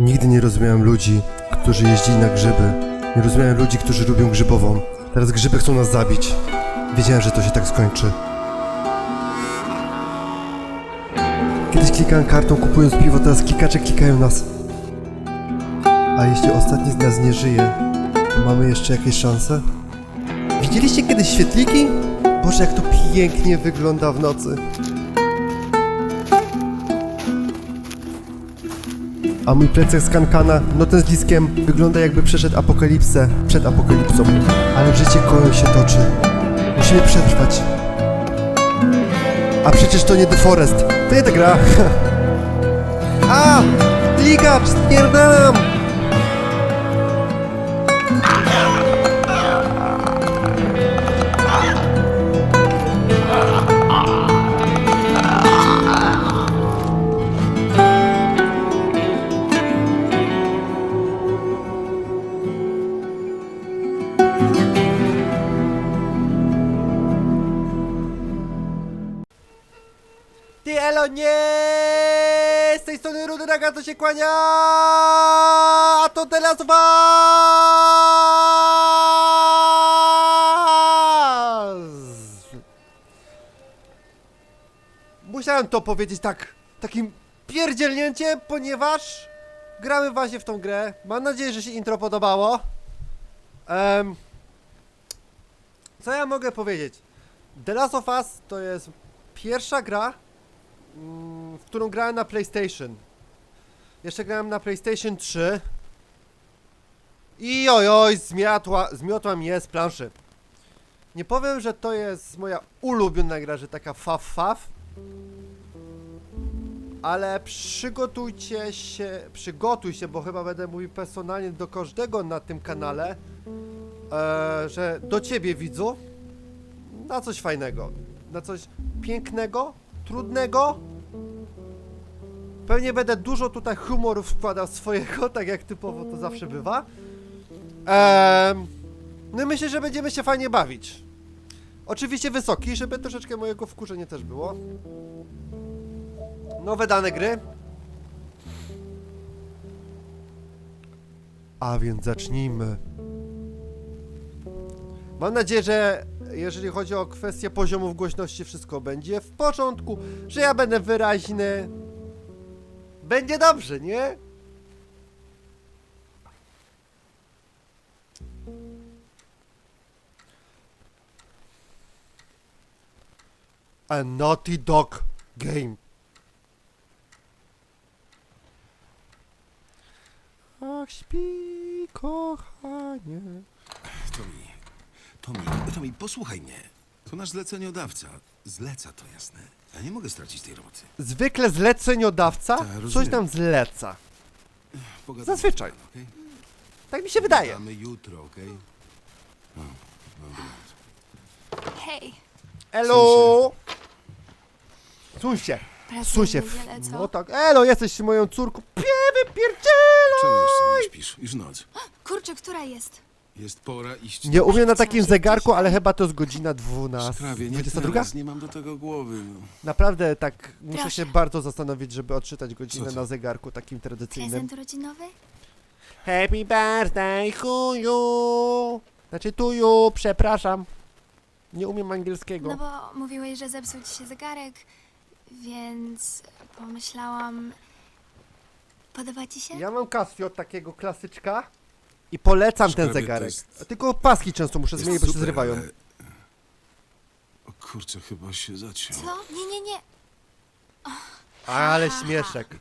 Nigdy nie rozumiałem ludzi, którzy jeździli na grzyby. Nie rozumiałem ludzi, którzy lubią grzybową. Teraz grzyby chcą nas zabić. Wiedziałem, że to się tak skończy. Kiedyś klikałem kartą kupując piwo, teraz klikacze klikają nas. A jeśli ostatni z nas nie żyje, to mamy jeszcze jakieś szanse? Widzieliście kiedyś świetliki? Boże, jak to pięknie wygląda w nocy. A mój plecak z kankana, no ten z diskiem, wygląda jakby przeszedł apokalipsę przed apokalipsą. Ale życie koło się toczy. Musimy przetrwać. A przecież to nie The Forest, to nie ta gra. A! Klikacz, spierdalam! Nie! Z tej strony Rudy Naga to się kłania! A to teraz was! Musiałem to powiedzieć tak, takim pierdzielnięciem, ponieważ gramy właśnie w tą grę. Mam nadzieję, że się intro podobało. Em, co ja mogę powiedzieć? The Last of Us to jest pierwsza gra, mm, w którą grałem na PlayStation. Jeszcze grałem na PlayStation 3. I ojoj, zmiotła, zmiotła mnie z planszy. Nie powiem, że to jest moja ulubiona gra, że taka faf faf. Ale przygotujcie się, przygotuj się, bo chyba będę mówił personalnie do każdego na tym kanale, e, że do ciebie widzu, na coś fajnego, na coś pięknego, trudnego. Pewnie będę dużo tutaj humoru wkładał swojego, tak jak typowo to zawsze bywa. No i myślę, że będziemy się fajnie bawić. Oczywiście wysoki, żeby troszeczkę mojego wkurzenia też było. Nowe dane gry. A więc zacznijmy. Mam nadzieję, że jeżeli chodzi o kwestię poziomów głośności, wszystko będzie w porządku, że ja będę wyraźny. Będzie dobrze, nie? A Naughty Dog game. Ach, śpi, kochanie. Tomi, Tomi, posłuchaj mnie. To nasz zleceniodawca. Zleca to jasne. Ja nie mogę stracić tej roboty. Zwykle zleceniodawca Tak, coś rozumiem. nam zleca. Pogadamy Zazwyczaj. okej? Tak mi się wydaje. Pogadamy jutro, okej? No, dobra. Hej, Elo! Suń się. pracujesz Suń się. w co? No tak. Elo, jesteś moją córką. Pie, Czemu wypierdzielaj! jeszcze nie śpisz? Już noc. Kurczę, która jest? Jest pora iść Nie umiem na takim zegarku, ale chyba to jest godzina 12. Sprawie, nie 22? teraz, nie mam do tego głowy. No. Naprawdę tak muszę Proszę. się bardzo zastanowić, żeby odczytać godzinę Co to? na zegarku takim tradycyjnym. Prezent urodzinowy? Happy birthday, chuju! Znaczy tuju, przepraszam. Nie umiem angielskiego. No bo mówiłeś, że zepsuł ci się zegarek, więc pomyślałam... Podoba ci się? Ja mam Casio takiego klasyczka i polecam ten to zegarek. jest- Tylko paski często muszę Jest zmienić, bo się super, zrywają. ale- O kurczę, chyba się zaciął. Co? Nie, nie, nie. Ale śmieszek.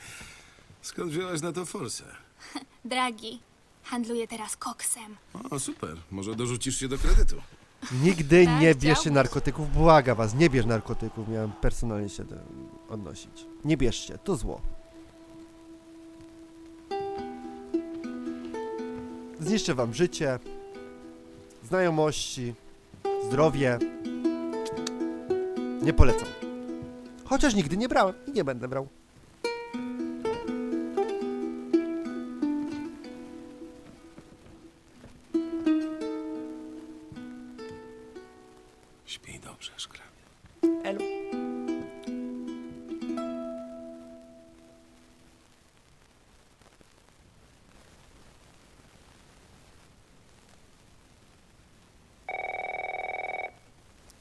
Skąd wziąłeś na to forsę? Dragi, handluję teraz koksem. O, super. Może dorzucisz się do kredytu. Nigdy Tak, nie bierzcie chciałbyś. narkotyków, błaga was, nie bierz narkotyków, miałem personalnie się tym odnosić. Nie bierzcie, to zło. Zniszczy wam życie, znajomości, zdrowie. Nie polecam. Chociaż nigdy nie brałem i nie będę brał. Śpij dobrze, szkrabie.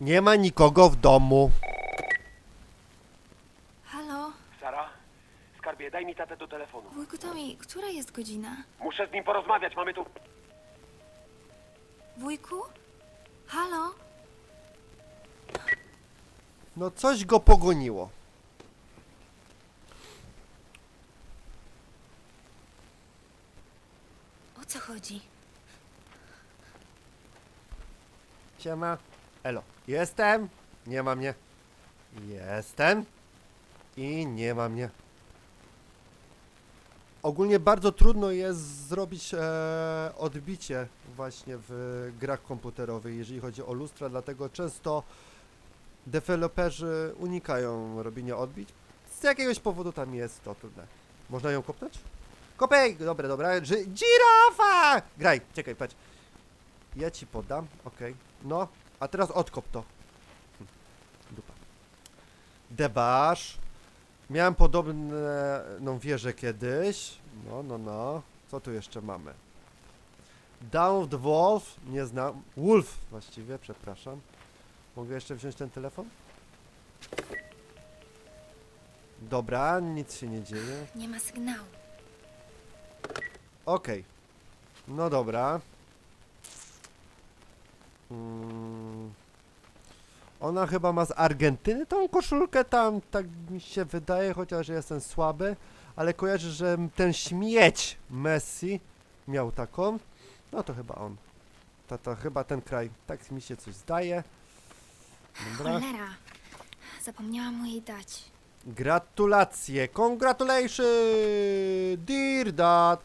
Nie ma nikogo w domu. Halo? Sara? Skarbie, daj mi tatę do telefonu. Wujku Tomi, która jest godzina? Muszę z nim porozmawiać, mamy tu... Wujku? Halo? No coś go pogoniło. O co chodzi? Siema. Elo. Jestem. Nie ma mnie. Jestem. I nie ma mnie. Ogólnie bardzo trudno jest zrobić e, odbicie właśnie w grach komputerowych, jeżeli chodzi o lustra, dlatego często deweloperzy unikają robienia odbić. Z jakiegoś powodu tam jest to trudne. Można ją kopnąć? Kopej! Dobra, dobra. Ży- Girafa! Graj, czekaj, patrz. Ja ci podam, okej. No, a teraz odkop to. Hm, Dupa. Debasz. Miałem podobną wieżę kiedyś. No, no, no. Co tu jeszcze mamy? Down of the Wolf. Nie znam. Wolf właściwie, przepraszam. Mogę jeszcze wziąć ten telefon? Dobra, nic się nie dzieje. Nie ma sygnału. Okej. No dobra. Mm. Ona chyba ma z Argentyny tą koszulkę tam, tak mi się wydaje, chociaż jestem słaby, ale kojarzę, że ten śmieć Messi miał taką. No to chyba on. To, to chyba ten kraj. Tak mi się coś zdaje. Dobra. Cholera. Zapomniałam mu jej dać. Gratulacje, congratulations, dear dad.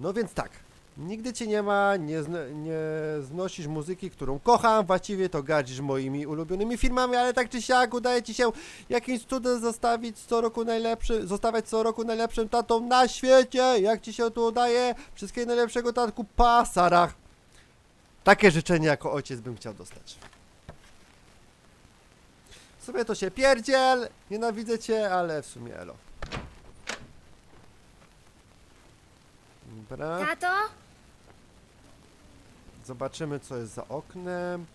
No więc tak, nigdy cię nie ma, nie, zno, nie znosisz muzyki, którą kocham, właściwie to gardzisz moimi ulubionymi filmami, ale tak czy siak udaje ci się jakimś cudem zostawić co roku najlepszy, zostawiać co roku najlepszym tatą na świecie. Jak ci się to udaje? Wszystkiego najlepszego tatku, pa, Sarach. Takie życzenie jako ojciec bym chciał dostać. W sumie to się pierdziel, nienawidzę cię, ale w sumie elo. Dobra, Tato? Zobaczymy co jest za oknem.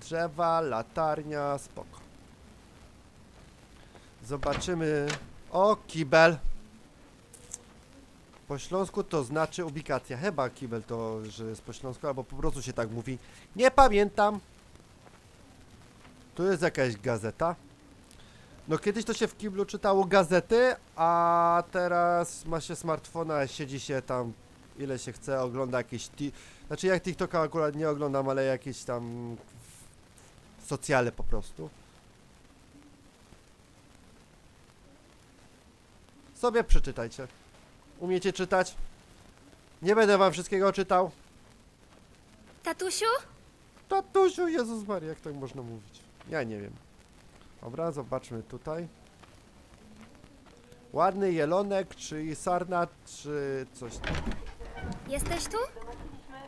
Drzewa, latarnia, spoko. Zobaczymy... O, kibel. Po śląsku to znaczy ubikacja. Chyba kibel to, że jest po śląsku, albo po prostu się tak mówi. Nie pamiętam. Tu jest jakaś gazeta. No kiedyś to się w kiblu czytało gazety, a teraz ma się smartfona, siedzi się tam ile się chce, ogląda jakieś. Znaczy jak TikToka akurat nie oglądam, ale jakieś tam socjale po prostu. Sobie przeczytajcie. Umiecie czytać? Nie będę wam wszystkiego czytał. Tatusiu? Tatusiu, Jezus Maria, jak tak można mówić? Ja nie wiem. Dobra, zobaczmy tutaj. Ładny jelonek, czy sarna, czy coś tam. Jesteś tu?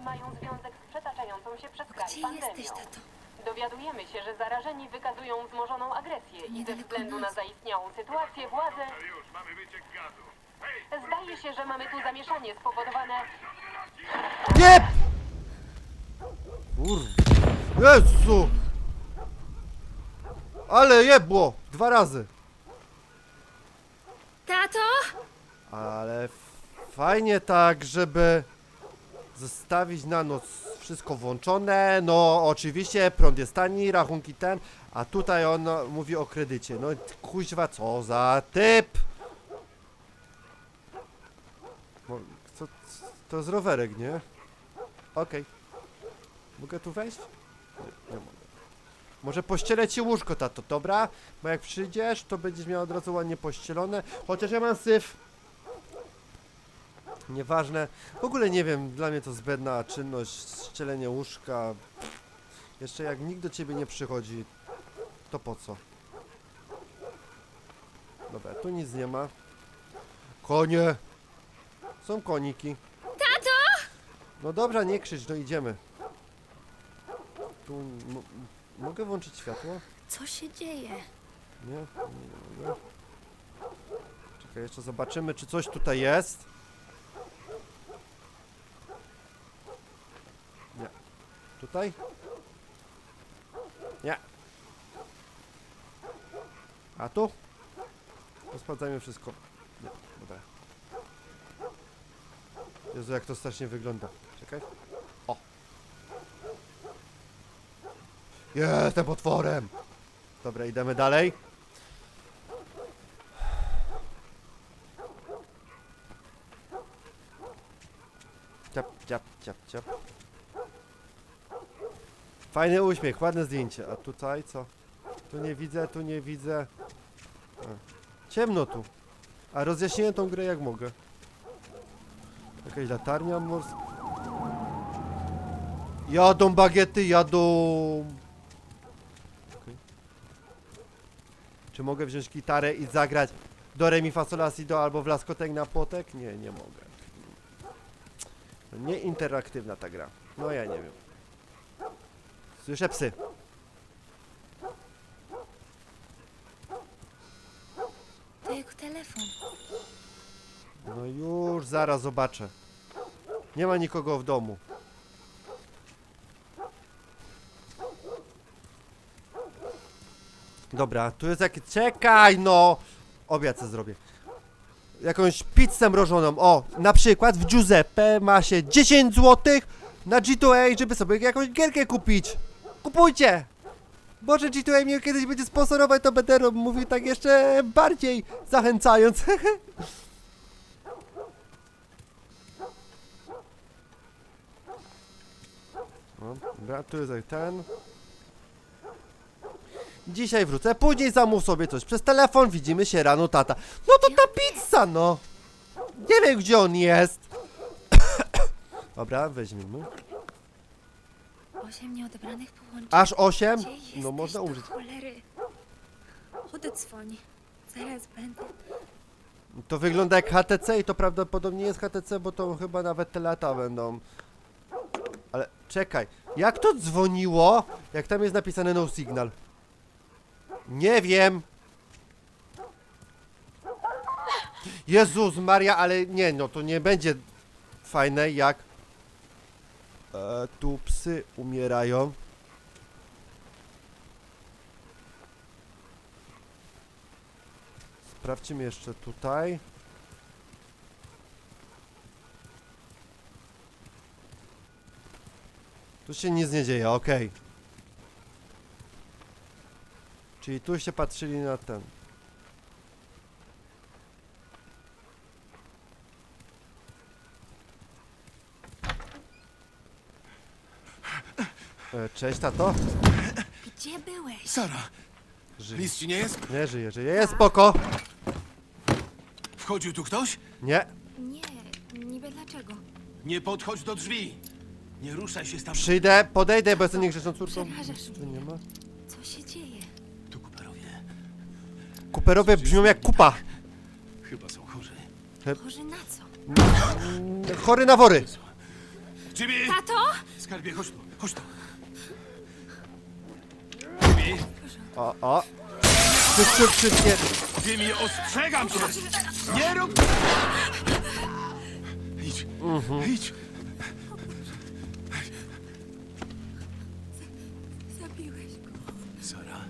Mają związek z przetaczającą się przez kraj Gdzie pandemią. jesteś, tato? Dowiadujemy się, że zarażeni wykazują wzmożoną agresję i ze Niedaleko względu na nas. zaistniałą sytuację władze... Zdaje się, że mamy tu zamieszanie spowodowane... Nie! Kurwa. Jezu! Ale jebło! Dwa razy. Tato? Ale fajnie tak, żeby zostawić na noc wszystko włączone. No, oczywiście prąd jest tani, rachunki ten, a tutaj on mówi o kredycie. No, kuźwa, co za typ! Co, to jest rowerek, nie? Okej. Mogę tu wejść? Nie, nie mogę. Może pościelę ci łóżko, tato, dobra? Bo jak przyjdziesz, to będziesz miał od razu ładnie pościelone. Chociaż ja mam syf. Nieważne. W ogóle nie wiem, dla mnie to zbędna czynność, ścielenie łóżka. Jeszcze jak nikt do ciebie nie przychodzi, to po co? Dobra, tu nic nie ma. Konie! Są koniki. Tato! No dobra, nie krzycz, no idziemy. Tu mo- mogę włączyć światło? Co się dzieje? Nie, nie mogę. Czekaj, jeszcze zobaczymy, czy coś tutaj jest. Tutaj? Nie. A tu? Sprawdzajmy wszystko. Nie, dobra. Jezu, jak to strasznie wygląda. Czekaj. O. Jestem potworem! Dobra, idziemy dalej. Ciap, ciap, ciap, ciap. Fajny uśmiech, ładne zdjęcie. A tutaj co? Tu nie widzę, tu nie widzę. A. Ciemno tu. A rozjaśniłem tą grę jak mogę. Jakaś latarnia morska. Jadą bagiety, jadą. Okej. Czy mogę wziąć gitarę i zagrać do re mi fa sol la si do albo w laskotek na płotek? Nie, nie mogę. Nie interaktywna ta gra. No ja nie wiem. Słyszę psy. To jego telefon. No już, zaraz zobaczę. Nie ma nikogo w domu. Dobra, tu jest jakiś... Czekaj no! Obiad co zrobię. Jakąś pizzę mrożoną. O, na przykład w Giuseppe ma się 10 zł na G2A, żeby sobie jakąś gierkę kupić. Kupujcie! Może G2A mnie kiedyś będzie sponsorować, to będę mówił tak jeszcze bardziej zachęcając. No, dobra, tu jest ten. Dzisiaj wrócę, później zamów sobie coś przez telefon, widzimy się rano, tata. No to ta pizza, no! Nie wiem, gdzie on jest. Dobra, weźmiemy. Osiem nieodebranych połączeń. Aż 8? Gdzie jesteś, No można do umrzeć. cholery? Odedzwoń. Zaraz będę. To wygląda jak HTC i to prawdopodobnie jest HTC, bo to chyba nawet te lata będą. Ale czekaj, jak to dzwoniło, jak tam jest napisane no signal? Nie wiem. Jezus Maria, ale nie, no to nie będzie fajne jak e, tu psy umierają. Sprawdźmy jeszcze tutaj. Tu się nic nie dzieje, okej. Czyli tu się patrzyli na ten. E, Cześć, tato. Gdzie byłeś? Sara, Żyje. nic ci nie jest? Nie żyje, żyje. Jest spoko. Wchodził tu ktoś? Nie. Nie, niby dlaczego? Nie podchodź do drzwi. Nie ruszaj się stamtąd. Przyjdę, podejdę, bo jestem niegrzeczną córką. Przerażasz Tu mnie. nie ma. Co się dzieje? Tu Cooperowie. Kuperowie brzmią jak kupa. Chyba są chorzy. Chorzy na co? Chory na wory. Jimmy! Tato? Skarbie, chodź tu, chodź tu. O, o. Czy, nie. Jimmy, ostrzegam cię! Nie rób... Idź, idź. Zabiłeś go. Sara,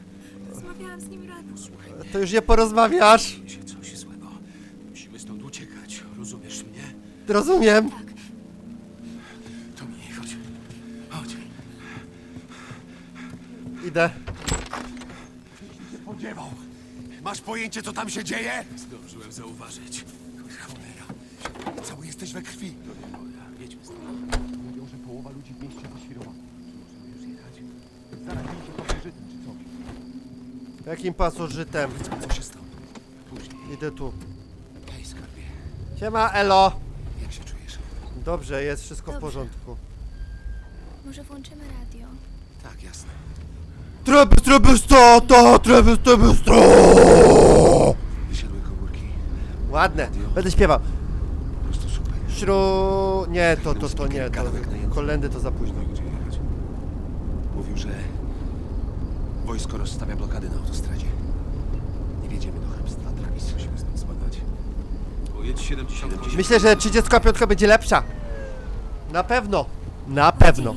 Rozmawiałam z nim rano. słuchaj To już nie porozmawiasz. dzieje się coś złego. Musimy stąd uciekać, rozumiesz mnie? Rozumiem. Tommy, chodź. Chodź. Idę. Spodziewał. Masz pojęcie, co tam się dzieje? Zdążyłem zauważyć. Cholera. Cały jesteś we krwi. To nie moja. Jedźmy stąd. Mówią, że połowa ludzi w mieście poświrowała. Możemy już jechać. Zarazili się pasożytem czy coś. Jakim pasożytem? Co się stało? Później. Idę tu. Hej, skarbie. Siema, elo. Jak się czujesz? Dobrze, jest wszystko w Dobrze. porządku. Może włączymy radio? Tak, jasne. Treby, treby, sto, to, treby, treby, sto. Wysiadły komórki. Ładne. Będę śpiewał. Po prostu super. Śru... Nie, to, to, to nie. To, kolendy to za późno. No i gdzie jechać? Mówił, że wojsko rozstawia blokady na autostradzie. Nie wjedziemy do hrabstwa Travis. Musimy stąd spadać. Pojedź 70. Myślę, że 35 będzie lepsza. Na pewno. Na pewno.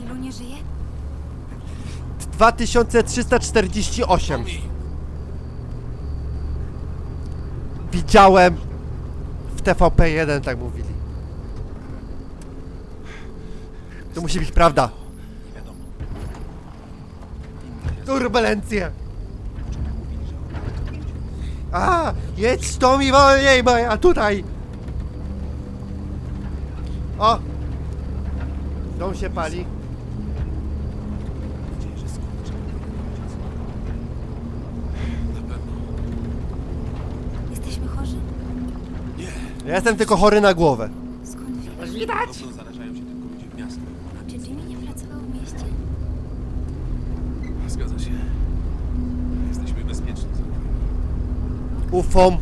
Ilu nie żyje? 2348. Widziałem w TVP1, tak mówili. To musi być prawda. Turbulencje. A, jedź to mi wolniej, ja tutaj. O! Dom się pali. Nadzieję, że skończę. Na pewno. Jesteśmy chorzy? Nie. Ja jestem tylko chory na głowę. Skąd wiesz? Podobno zarażają się tylko ludzie w miastach. Czy Jimmy nie pracował w mieście? Zgadza się. Jesteśmy bezpieczni. Ufom.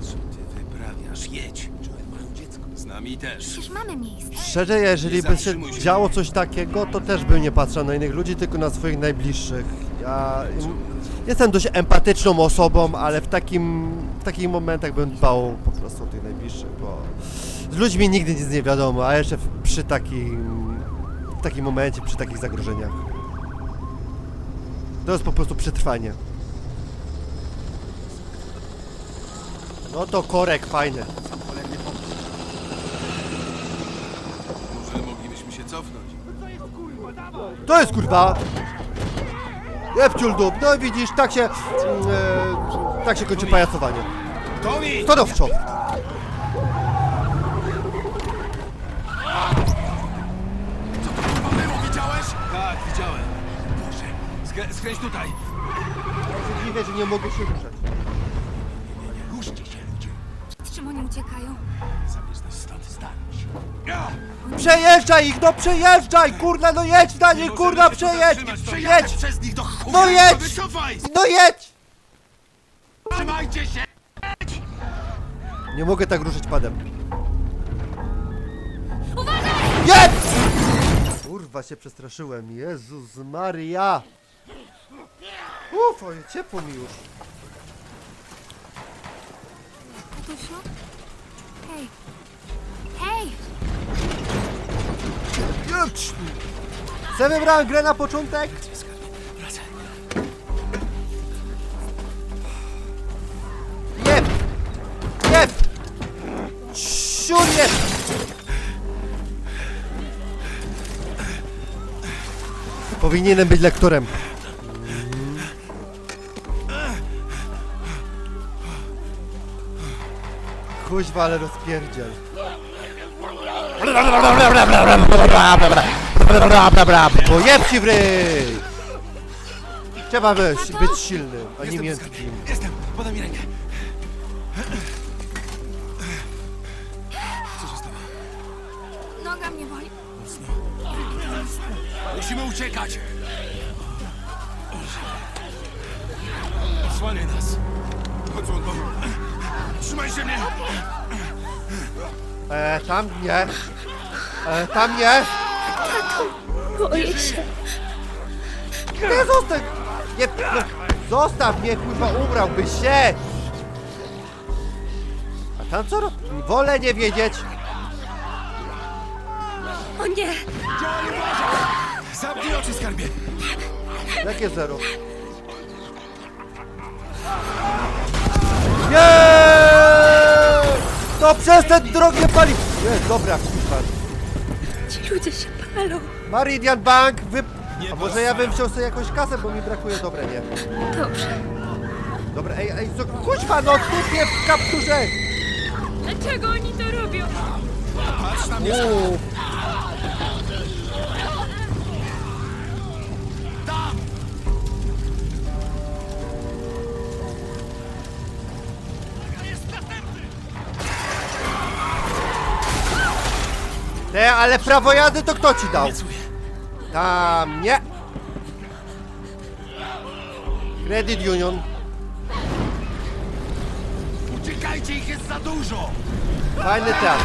Co ty wyprawiasz? Jedź. Mają dziecko? Z nami też. Przecież mamy miejsce. Szczerze, jeżeli by się działo coś takiego, to też bym nie patrzył na innych ludzi, tylko na swoich najbliższych. Ja im- jestem dość empatyczną osobą, ale w takim, w takich momentach bym dbał po prostu o tych najbliższych, bo z ludźmi nigdy nic nie wiadomo, a jeszcze w, przy takim, w takim momencie, przy takich zagrożeniach. To jest po prostu przetrwanie. No to korek fajny. Może moglibyśmy się cofnąć. To jest kurwa! Jebciul dup, no widzisz, tak się, e, tak się kończy pajacowanie. Tommy! Stanowczo! Kurwa było, widziałeś? Tak, widziałem. Boże. Skrę skręć tutaj. Dziwię, że nie mogę się ruszać. Ruszcie się, ludzie. Czym oni uciekają? Przejeżdżaj ich, no przejeżdżaj! Kurna, no jedź na nich, kurna, przejedź! Jedź! przez nich do chuja! No jedź! Wycofaj! No jedź! Trzymajcie się! Nie mogę tak ruszyć padem. Jedź! Kurwa, się przestraszyłem. Jezus Maria! Uff, oj, ciepło mi już. Tatusiu? Hej. Hej! Jedź! Se wybrałem grę na początek? Jeb! Jeb! Siur! Powinienem być lektorem. Kuźwa, ale rozpierdziel. Bo jeb ci w ryj! Trzeba być, być silnym, a nie miękkim. Jestem, podaj mi rękę. Co się stało? Noga mnie boli. Musimy uciekać! Osłaniaj nas! Chodź, Łąko. Trzymaj się mnie! E, tam nie. E, tam nie. Boję się. Nie zostaw! Nie, no, zostaw mnie, kurwa, ubrałbyś się! A tam co rob... Wolę nie wiedzieć. O nie! Zamknij oczy, skarbie! Jakie zero? Nie! To przez te drogie pali... Nie, dobra, kurwa. Ci ludzie się palą. Meridian Bank, wy... A może ja bym wziął sobie jakąś kasę, bo mi brakuje, dobra, nie. Dobrze. Dobra, ej, ej, co, kuźwa, no typie w kapturze! Dlaczego oni to robią? Patrz na mnie! Uuu. Te, ale prawo jazdy to kto ci dał? Tam nie. Credit Union. Uciekajcie, ich jest za dużo! Fajny teatr.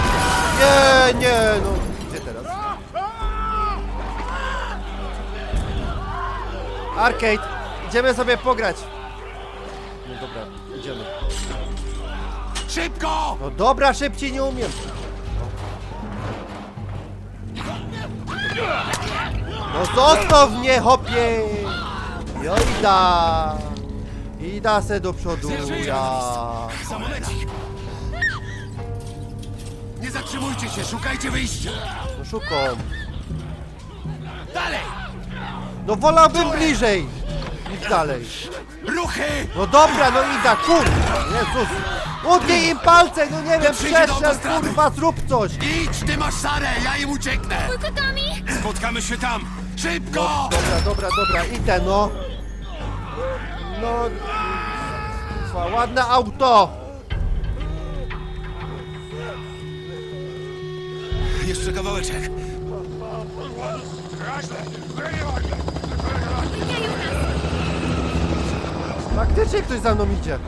Nie, nie, no. Gdzie teraz? Arcade. Idziemy sobie pograć. No dobra, idziemy. Szybko! No dobra, szybciej nie umiem. No zostaw mnie, hopie! Jo, ida! Ida se do przodu, ja! Nie zatrzymujcie się, szukajcie wyjścia! No szukam. Dalej! No wolałbym bliżej niż dalej. Ruchy! No dobra, no Ida, kurwa! Jezus! Utnij im palce, no nie wiem, przyjdzie do przestrzel, autostrady. kurwa, zrób coś! Idź, ty masz Sarę, ja im ucieknę! Tylko Tommy! Spotkamy się tam! Szybko! Dobra, dobra, dobra, idę, no! No... kurwa, Ładne auto! Jeszcze kawałeczek. Faktycznie ktoś za mną idzie.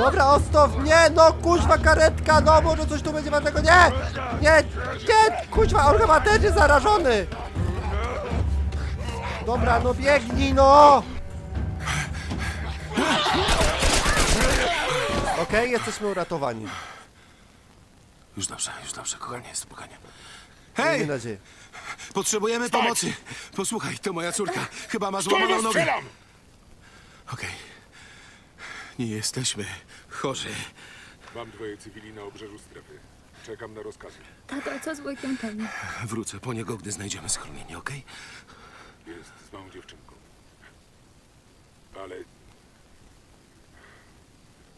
Dobra, ostow, nie, no kuźwa karetka, no może coś tu będzie ważnego, nie! Nie, nie, kuźwa, on chyba też jest zarażony! Dobra, no biegnij, no! Okej, jesteśmy uratowani. Już dobrze, już dobrze, kochanie, spokojnie. Miejmy Hej! nadzieję. Potrzebujemy pomocy. Posłuchaj, to moja córka. Chyba ma złamaną nogę. Okej. Nie jesteśmy chorzy. Mam dwoje cywili na obrzeżu strefy. Czekam na rozkazy. Tato, co z Tommy? Wrócę po niego, gdy znajdziemy schronienie, okej? Jest z małą dziewczynką. Ale...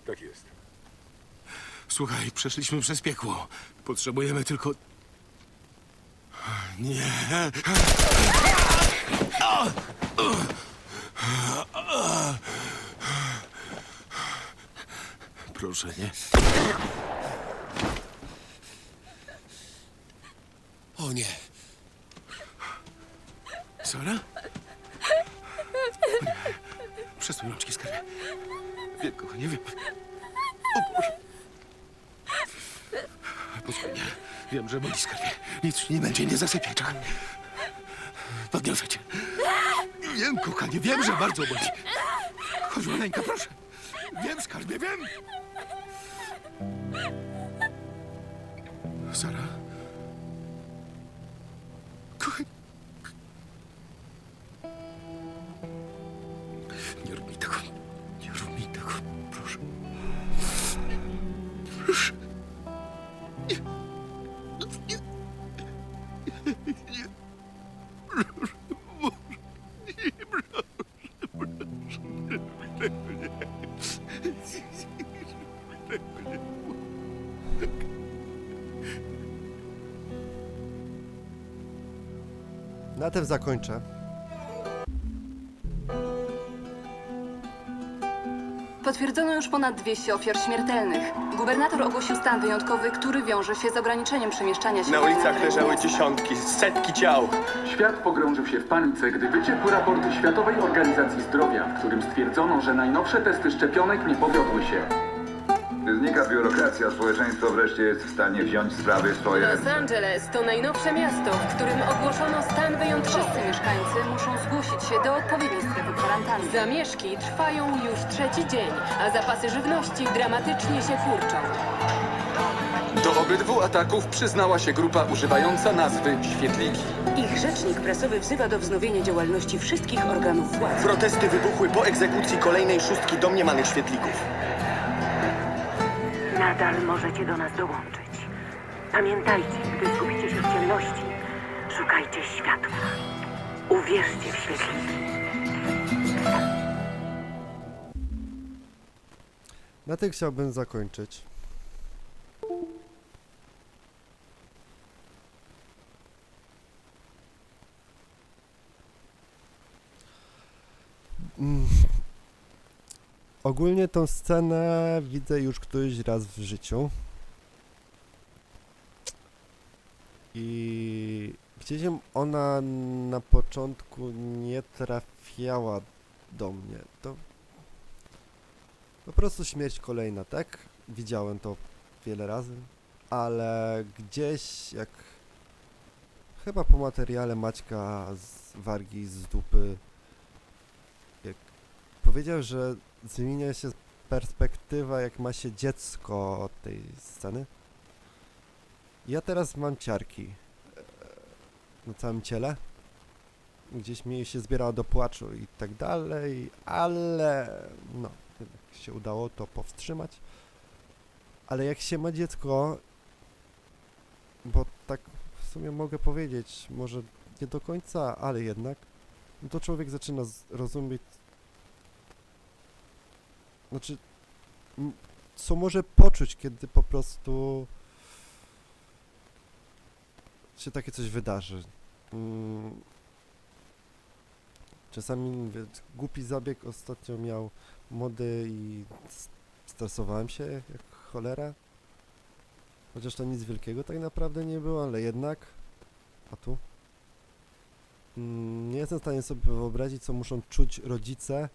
Tak jest. Słuchaj, przeszliśmy przez piekło. Potrzebujemy tylko... Nie. Proszę, nie. O nie. Sara? Przesuń rączki, skarbie. Wiem, kochanie, wiem. O Boże. Posłuchaj mnie. Wiem, że boli skarbie. Nic ci nie będzie, nie zasypiaj, czekaj. Podniosę cię. Wiem, kochanie, wiem, że bardzo boli. Chodź, maleńka, proszę. Wiem, skarbie, wiem. Sara? Kochanie. Nie zakończę. Potwierdzono już ponad 200 ofiar śmiertelnych. Gubernator ogłosił stan wyjątkowy, który wiąże się z ograniczeniem przemieszczania się. Na ulicach leżały dziesiątki, setki ciał. Świat pogrążył się w panice, gdy wyciekł raport Światowej Organizacji Zdrowia, w którym stwierdzono, że najnowsze testy szczepionek nie powiodły się. Znika biurokracja, społeczeństwo wreszcie jest w stanie wziąć sprawy w swoje Los ręce. Angeles to najnowsze miasto, w którym ogłoszono stan wyjątkowy. Wszyscy mieszkańcy muszą zgłosić się do odpowiedniej strefy kwarantanny. Zamieszki trwają już trzeci dzień, a zapasy żywności dramatycznie się kurczą. Do obydwu ataków przyznała się grupa używająca nazwy Świetliki. Ich rzecznik prasowy wzywa do wznowienia działalności wszystkich organów władzy. Protesty wybuchły po egzekucji kolejnej szóstki domniemanych świetlików. Nadal możecie do nas dołączyć. Pamiętajcie, gdy zgubicie się w ciemności, szukajcie światła. Uwierzcie w świetliki. Na tym chciałbym zakończyć. Mm. Ogólnie tą scenę widzę już któryś raz w życiu. I gdzieś ona na początku nie trafiała do mnie. To po prostu śmierć kolejna, tak? Widziałem to wiele razy, ale gdzieś jak chyba po materiale Maćka z Wargi z dupy jak powiedział, że zmienia się perspektywa jak ma się dziecko od tej sceny. Ja teraz mam ciarki. Eee, na całym ciele. Gdzieś mi się zbierało do płaczu i tak dalej, ale no, jednak się udało to powstrzymać. Ale jak się ma dziecko, bo tak w sumie mogę powiedzieć, może nie do końca, ale jednak, no to człowiek zaczyna rozumieć, znaczy, co może poczuć, kiedy po prostu się takie coś wydarzy. Mm. Czasami wiesz, głupi zabieg ostatnio miał młody i stresowałem się jak cholera. Chociaż to nic wielkiego tak naprawdę nie było, ale jednak. A tu? Mm, Nie jestem w stanie sobie wyobrazić, co muszą czuć rodzice,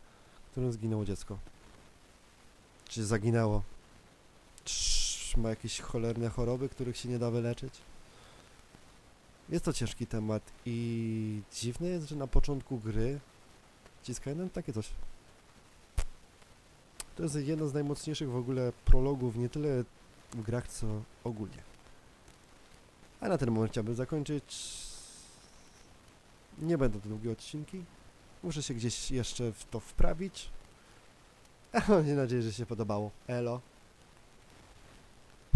którym zginęło dziecko. Czy zaginęło? Czy ma jakieś cholerne choroby, których się nie da wyleczyć? Jest to ciężki temat i dziwne jest, że na początku gry ciskają nam takie coś. To jest jedno z najmocniejszych w ogóle prologów, nie tyle w grach, co ogólnie. A na ten moment chciałbym zakończyć. Nie będą to długie odcinki. Muszę się gdzieś jeszcze w to wprawić. Mam nadzieję, że się podobało. Elo.